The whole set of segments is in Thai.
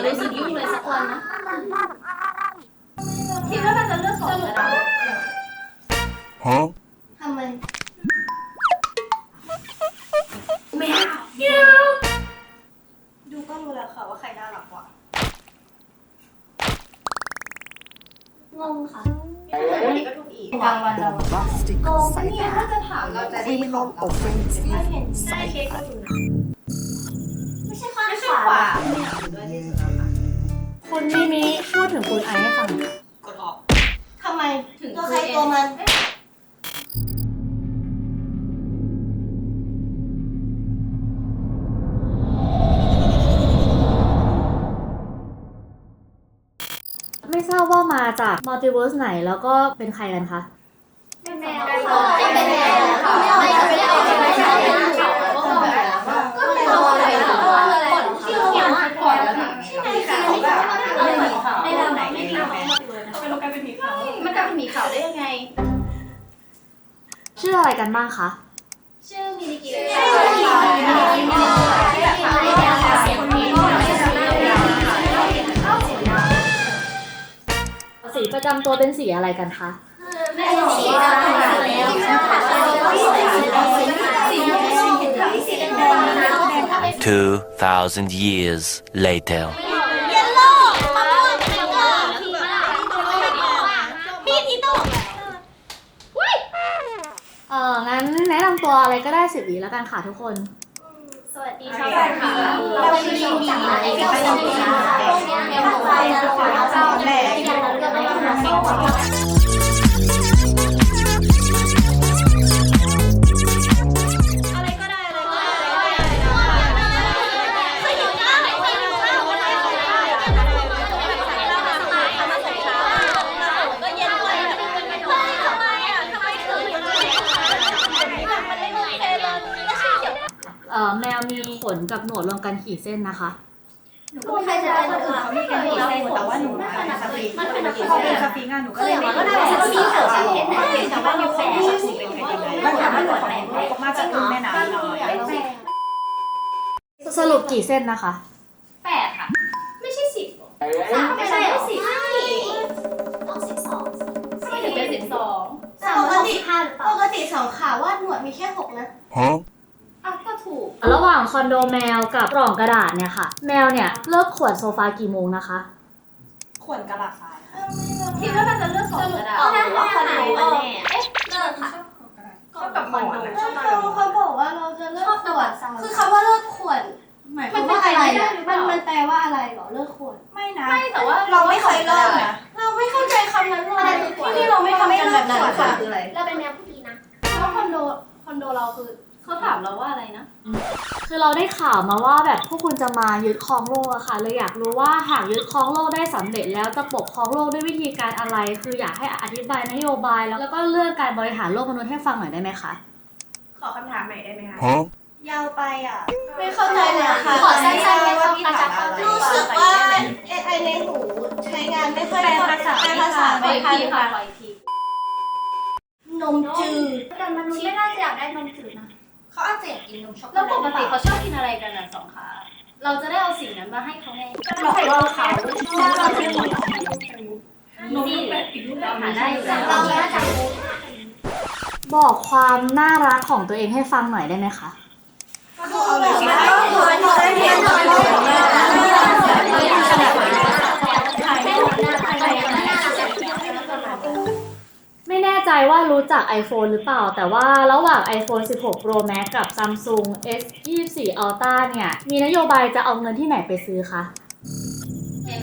จะรู้สึกยุ่งเลยสักวันนะคิดว่าน่าจะเลือกสองก็ได้ Huh? ทำไมแมวดูก็รู้แล้วค่ะว่าใครน่ารักกว่างงค่ะวันนี้ก็ถูกอีกกลางวันเรา Bombastic โกงเนี่ย psychopath. ถ้าจะถามเราจะได้ของ Criminal offensive ใช่เค้กก็ psychopath. อยู่นะไม่ใช่ข้างไม่ใช่ขวาขวาไม่อยากอยู่ด้วยที่สุดแล้ว ค่ะคุณมิมิพูดถึงคุณไอซ์ให้ฟังหน่อยค่ะกดออก ทำไมถึงตัวใครตัวมัน ไม่ทราบว่ามาจากมัลติเวิร์สไหนแล้วก็เป็นใครกันคะ เป็นแมวเป็นแมวค่ะ ไม่เอาไม่เอา กันบ้างคะ ชื่อมินิกิชื่อมินิกิมินิกิที่แบบขาวไม่ยาวเสียงมีก็ไม่ใช่ยาวค่ะสีประจำตัวเป็นสีอะไรกันคะไม่ใช่สีดำแล้วสีไม่ใช่สีแดงสีแดง2,000 years later. เยลโล่มะม่วงแมงโก้พี่พีโต้ เอองั้นแนะนำ ตัวอะไรก็ได้สิบวิแล้วกันค่ะทุกคน สวัสดีค่ะเราเป็นทีมมีอะไรก็ไม่รู้ค่ะแมวของเราจะลงแล้เจ้าแม่ที่เราเลือกไม่ต้อง รวมกันกี่เส้นนะคะ หนูก็ไม่เคยเจอคนอื่นเขามีกันกี่เส้นแต่ว่าหนูอะเป็นสปริงมันเป็นพอเป็นสปริงอะหนูก็คือเลอยย่างไม่มันก็รู้ได้ว่าเป็นสีเขียวสีเห็นได้แต่ว่าอยู่แฝงสีเป็นยังไงมันถามว่าหนูของหนูมาจากรุ่นแม่น้ำน้อยสรุปกี่เส้นนะคะแปดค่ะ ไม่ใช่สิบสามไม่ใช่สิบต้องสิบสองไม่ถึงเป็นสิบสองปกติห้าหรือเปล่าปกติสองขาว่าหนวดมีแค่หกนะ Huh? อะก็ถูก ระหว่างคอนโดแมวกับกล่องกระดาษเนี่ยค่ะ แมวเนี่ยเลิกขวดโซฟากี่โมงนะคะ ขวนกระดาษทรายคิดว่าน่าจะเลือกสองก็ได้ก็ได้ว่าคอนโดมันแน่เอ๊ะเลิกค่ะชอบกับหมอนอะชอบนอนเขากับหมอนเขาบอกว่าเราจะเลิกขวดคือคำว่าเลิกขวดหมายความว่าอะไรอะมันมันแปลว่าอะไรหรอเลิกขวดไม่นะไม่แต่ว่าเราไม่เคยเริ่มนะเราไม่เข้าใจคำนั้นเลยที่ที่เราไม่ทำกันแบบนั้นค่ะคืออะไรเราเป็นแนวผู้ดีนะเพราะคอนโดคอนโดเราคือ เขาถามเราว่าอะไรนะ คือเราได้ข่าวมาว่าแบบพวกคุณจะมายึดครองโลกอะค่ะเลยอยากรู้ว่าหากยึดครองโลกได้สำเร็จแล้วจะปกครองโลกด้วยวิธีการอะไร คืออยากให้อธิบายนโยบายแล้วแล้วก็เรื่องการบริหารโลกมนุษย์ให้ฟังหน่อยได้ไหมคะ ขอคำถามใหม่ได้ไหมคะ Huh? ยาวไปอะไม่เข้าใจเลยค่ะขอสั้นๆว่าว่าพี่กระถาชัมบอะไรรู้สึกว่า AI ในหูใช้งานไม่ค่อยแปลภาษาแปลภาษาปล่ไม่อยทันทีค่ะค่ะปล่อยทีนมจืด แต่มันไม่น่าจะอยากได้นมจืดนะ เขาอาจจะอยากกินนมช็อกโกแล้วแลปตกติเขาชอบกินอะไรกันอะสองขาเราจะได้เอาสิ่งนั้นมาให้เขาไงหลอกล่อเขานมแบบอีกรูปแบบหาได้อยู่แล้วเราน่าจะรู้บอกความน่ารักของตัวเองให้ฟังหน่อยได้ไหมคะเอาเลยสิเราได้เรียนรู้ไม่แน่ ใจว่ารู้จัก iPhone หรือเปล่า แต่ว่าระหว่าง iPhone 16 Pro Max กับ Samsung S24 Ultra เนี่ย มีนโยบายจะเอาเงินที่ไหนไปซื้อคะ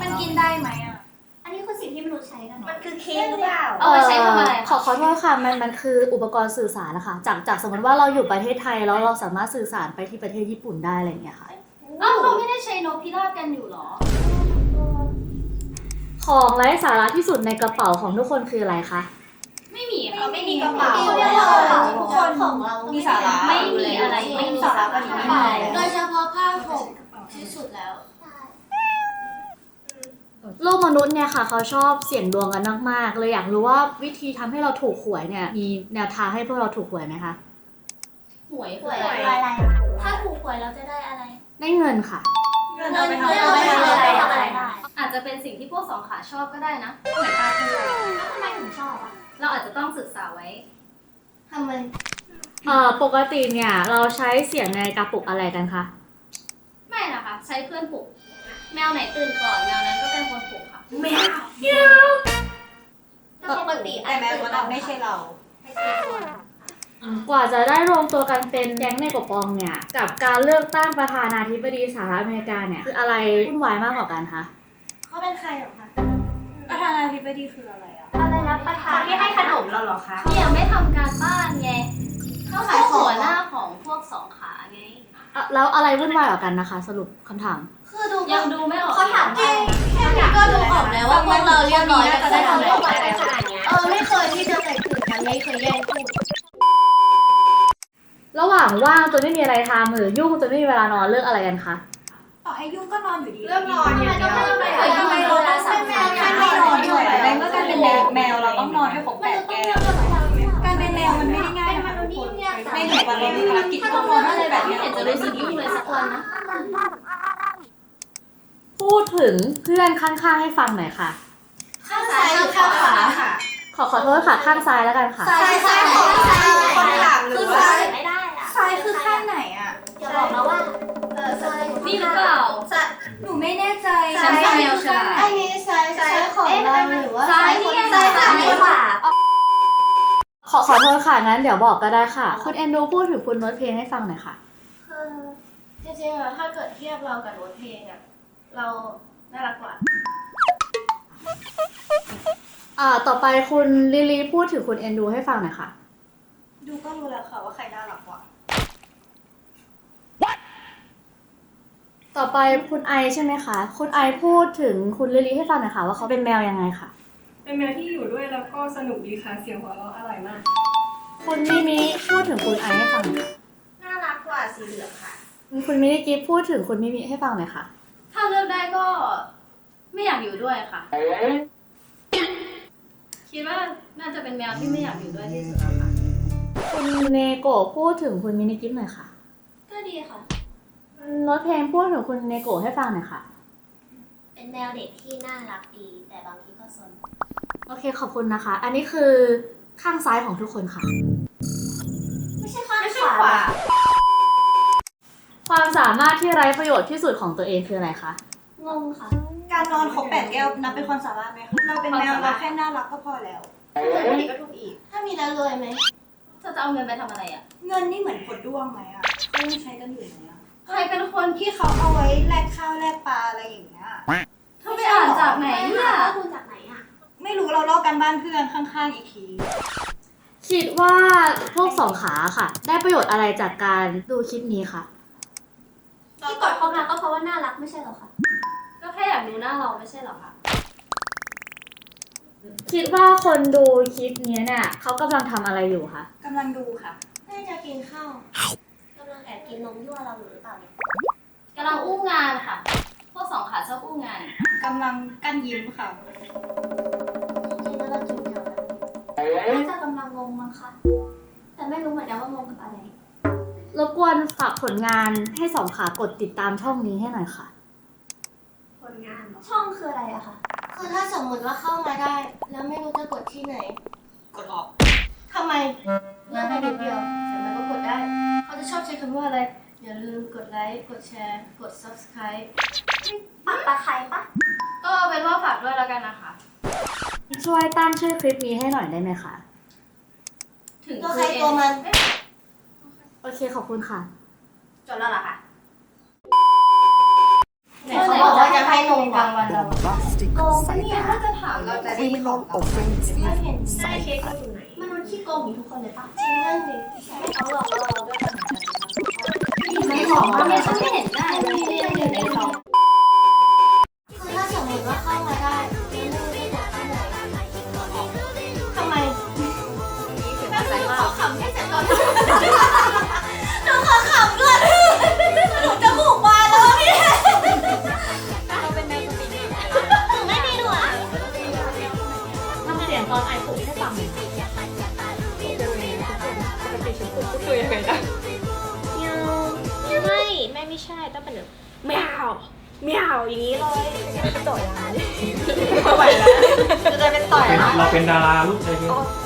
มันกินได้ไหมอะ อันนี้คือสิ่งที่มนุษย์ใช้กันมันคือเค้กหรือเปล่า เอาไปใช้ทำอะไรขอขอโทษค่ะ มันมันคืออุปกรณ์สื่อสารนะคะ จากจากสมมติว่าเราอยู่ประเทศไทยแล้วเราสามารถสื่อสารไปที่ประเทศญี่ปุ่นได้อะไรอย่างเงี้ยค่ะ อ้าวเขาไม่ได้ใช้นกพิราบกันอยู่หรอ ของไร้สาระที่สุดในกระเป๋าของทุกคนคืออะไรคะ ไม่มีค่ะไม่มีกระเป๋าเรียกว่าทุกคนของเรามีสาระไม่มีอะไรไม่มีสาระก็ดีไม่มีโดยเฉพาะผ้าห่มที่สุดแล้ว โลกมนุษย์เนี่ยค่ะ เขาชอบเสี่ยงดวงกันมากๆเลยอยากรู้ว่าวิธีทำให้เราถูกหวยเนี่ย มีแนวทางให้พวกเราถูกหวยไหมคะหวยหหววยยอะไรถ้าถูกหวยเราจะได้อะไร ได้เงินค่ะ เงินเงิเอานไปเงินทำเราอะไรไปทำอะไรเป็นสิ่งที่พวกสองขาชอบก็ได้นะเหมือนตาเป็นเราทำไมถึงชอบอะเราอาจจะต้องศึกษาไว้ทำไมเอ่อปกติเนี่ยเราใช้เสียงในกระปุกอะไรกันคะ ไม่นะคะ ใช้เพื่อนปลุก แมวไหนตื่นก่อนแมวนั้นก็เป็นคนปลุกค่ะ แมวปกติแต่แม้ว่าเราไม่ใช่เรา กว่าจะได้รวมตัวกันเป็นแก๊งในกบปองเนี่ย กับการเลือกตั้งประธานาธิบดีสหรัฐอเมริกาเนี่ย คืออะไรวุ่นวายมากกว่ากันคะ เขาเป็นใครเหรอคะประธานาธิบดีคืออะไรอะอะไรนะประธานที่ให้ขนมเราเหรอคะที่ยังไม่ทำการบ้านไงเขาเขาขายของหัวหน้าของพวกสองขาไง อะแล้วอะไรวุ่นวายกว่ากันนะคะ สรุปคำถาม คือดูยังดูไม่ออกเขาถามว่าแค่นี้ก็ดูออกแล้วว่าพวกเราเรียบร้อยกันได้ทำเรื่องอะไรขนาดเนี้ยเออไม่เคยที่จะแต่งถึงกันไม่เคยแย่งพูดระหว่างว่างจนไม่มีอะไรทำหรือยุ่งจนไม่มีเวลานอนเลือกอะไรกันคะ ต่อให้ยุ่งก็นอนอยู่ดี เรื่องนอนอย่างเดียว วันเรามีภารกิจต้องนอนอะไรแบบไม่นี้เห็นจะรู้สึกยุ่งเลยสักวันนะ พูดถึงเพื่อนข้างๆให้ฟังหน่อยค่ะ ข้างซ้ายหรือข้างขวาค่ะ ขอขอโทษค่ะข้างซ้ายแล้วกันค่ะ ซ้ายซ้ายของซ้ายคนถามหรือว่าไม่ได้อะซ้ายคือข้างไหนอะอย่าบอกนะว่าเออซ้ายนี่หรือเปล่าซ้ายหนูไม่แน่ใจฉันเป็นแมวฉลาดอันนี้ซ้ายซ้ายของเราหรือว่าซ้ายนี่ไงซ้ายซ้ายขวาข อขอโทษค่ะงั้นเดี๋ยวบอกก็ได้ค่ะ คุณเอนดูพูดถึงคุณโน้ตเพลงให้ฟังหน่อยค่ะ คือจริงๆอะถ้าเกิดเทียบเรากับโน้ตเพลงอะเราน่ารักกว่า อ่าต่อไปคุณลิลีพูดถึงคุณเอนดูให้ฟังหน่อยค่ะ ดูก็รู้แล้วค่ะว่าใครน่ารักกว่า ต่อไปคุณไอใช่ไหมคะ คุณไอพูดถึงคุณลิลีให้ฟังหน่อยค่ะ ว่าเขาเป็นแมวยังไงค่ะ เป็นแมวที่อยู่ด้วยแล้วก็สนุกดีค่ะ เสียงหัวเราะอร่อยมาก คุณมิมิพูดถึงคุณไอให้ฟังหน่อยค่ะน่ารักกว่าสีเหลืองค่ะ คุณมินิกิฟพูดถึงคุณมิมิให้ฟังหน่อยค่ะ ถ้าเลือกได้ก็ไม่อยากอยู่ด้วยค่ะ คิดว่าน่าจะเป็นแมวที่ไม่อยากอยู่ด้วยที่สุดแล้วค่ะ คุณเนโกะพูดถึงคุณมินิกิฟหน่อยค่ะก็ดีค่ะ โน้ตเพลงพูดถึงคุณเนโกะให้ฟังหน่อยค่ะ เป็นแมวเด็กที่น่ารักดี แต่บางทีก็ซน โอเคขอบคุณนะคะ อันนี้คือข้างซ้ายของทุกคนค่ะ ไม่ใช่ข้างไม่ขใช่วาขวา ความสามารถที่ไร้ประโยชน์ที่สุดของตัวเองคืออะไรคะ งงค่ะ การนอนครบแปดแก้วนับเป็นความสามารถไหมคะเราเป็นแมวเราแค่น่ารักก็พอแล้วไม่ดีก็ถูกอีก ถ้ามีแล้วรวยไหมเธอจะเอาเงินไปทำอะไรอะเงินนี่เหมือนผลด้วงไหมอะเขายังใช้กันอยู่ไหมอะใครเป็นคนที่ที่เขาเอาไว้แลกข้าวแลกปลาอะไรอย่างเงี้ยเธอไปอ่านจากไหนเนี่ยข้อมูลจาก ไหนอะไม่รู้เราลอกกันบ้านเพื่อนข้างๆอีกที คิดว่าพวกสองขาค่ะ ได้ประโยชน์อะไรจากการดูคลิปนี้คะที่กดเข้ามาก็เพราะว่าน่ารักไม่ใช่เหรอคะ ก็แค่อยากดูหน้าเราไม่ใช่เหรอคะ คิดว่าคนดูคลิปนี้เนี่ยเขากำลังทำอะไรอยู่คะกำลังดูค่ะ น่าจะกินข้าวกำลังแอบกินนมยั่วเราอยู่หรือเปล่าเนี่ยกำลังอู้งานค่ะ พวกสองขาชอบอู้งาน กำลังกั้นยิ้มค่ะ น่าจะกำลังงงมั้งคะแต่ไม่รู้เหมือนกันว่างงกับอะไร รบกวนฝากผลงานให้สองขากดติดตามช่องนี้ให้หน่อยค่ะ ผลงานช่องคืออะไรอะคะคือถ้าสมมติว่าเข้ามาได้ แล้วไม่รู้จะกดที่ไหน กดออกทำไมเลื่อนได้นิดเดียวแต่มันก็กดได้ เขาจะชอบใช้คำว่าอะไร อย่าลืมกดไลค์กดแชร์ กด subscribe ปักตะไคร้ปะก็เอาเป็นว่าฝากด้วยแล้วกันนะคะ ช่วยตั้งชื่อคลิปนี้ให้หน่อยได้ไหมคะ ถึงตัวใครตัวมัน โอเคขอบคุณค่ะ จบแล้วเหรอคะไหนเขาบอกว่าจะให้นมกลางวันเรา bombastic โกงปะเนี่ยถ้าจะถามเราจะได้ criminal offensive ไม่เห็นหน้าเค้กเขาอยู่ไหนมนุษย์ขี้โกงอยู่ทุกคนเลยปะจริงนั่นดิเขาหลอกเราด้วยกันไม่บอกว่าไม่ฉันไม่เห็นได้เลยที่ยังอยู่ในซอง ปลุกให้ฟังหน่อยค่ะไม่แม่ไม่ใช่ต้องเป็นแบบแมวเมียวอย่างนี้เลยโจทย์ยังไงไม่ไหวแล้วจะได้เป็นต่อยเป็นนะเราเป็นดาราลูกใจเย็นอ๋ออ๋อ